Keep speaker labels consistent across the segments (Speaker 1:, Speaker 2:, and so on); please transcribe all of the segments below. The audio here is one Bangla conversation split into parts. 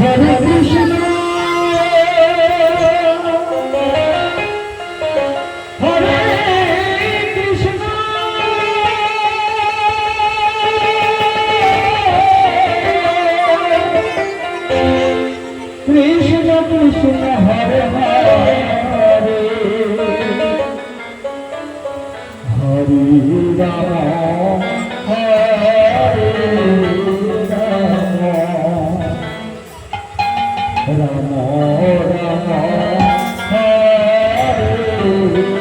Speaker 1: হরে কৃষ্ণ। হরে কৃষ্ণ। Ram Ram Hare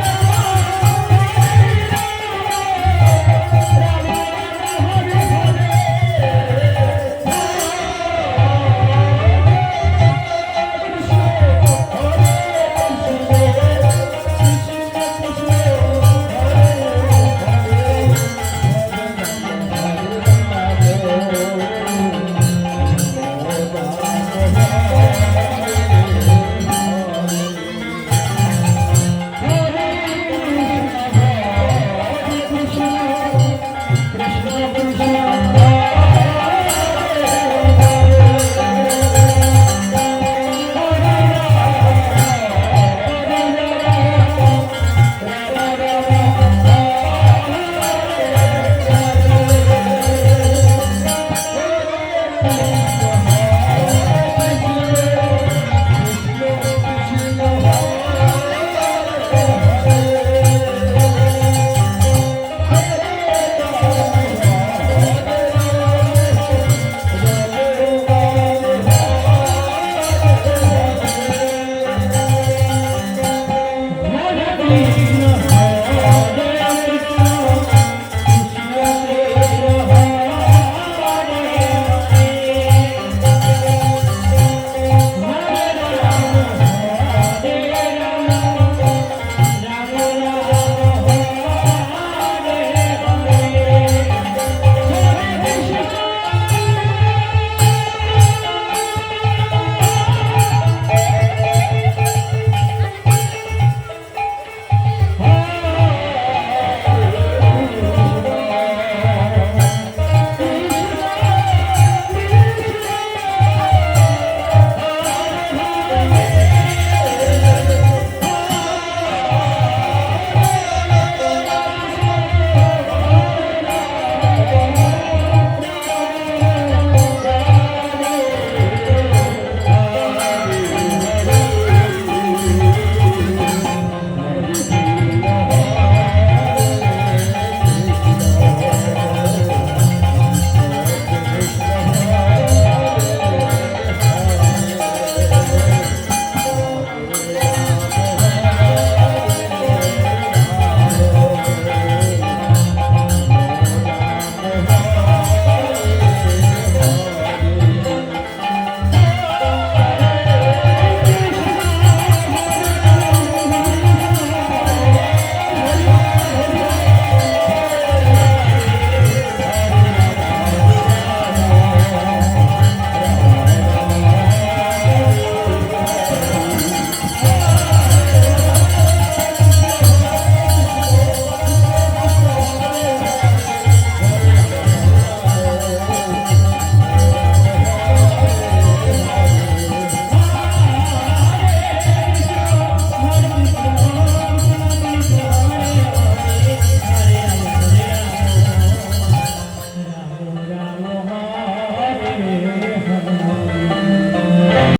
Speaker 1: Thank you.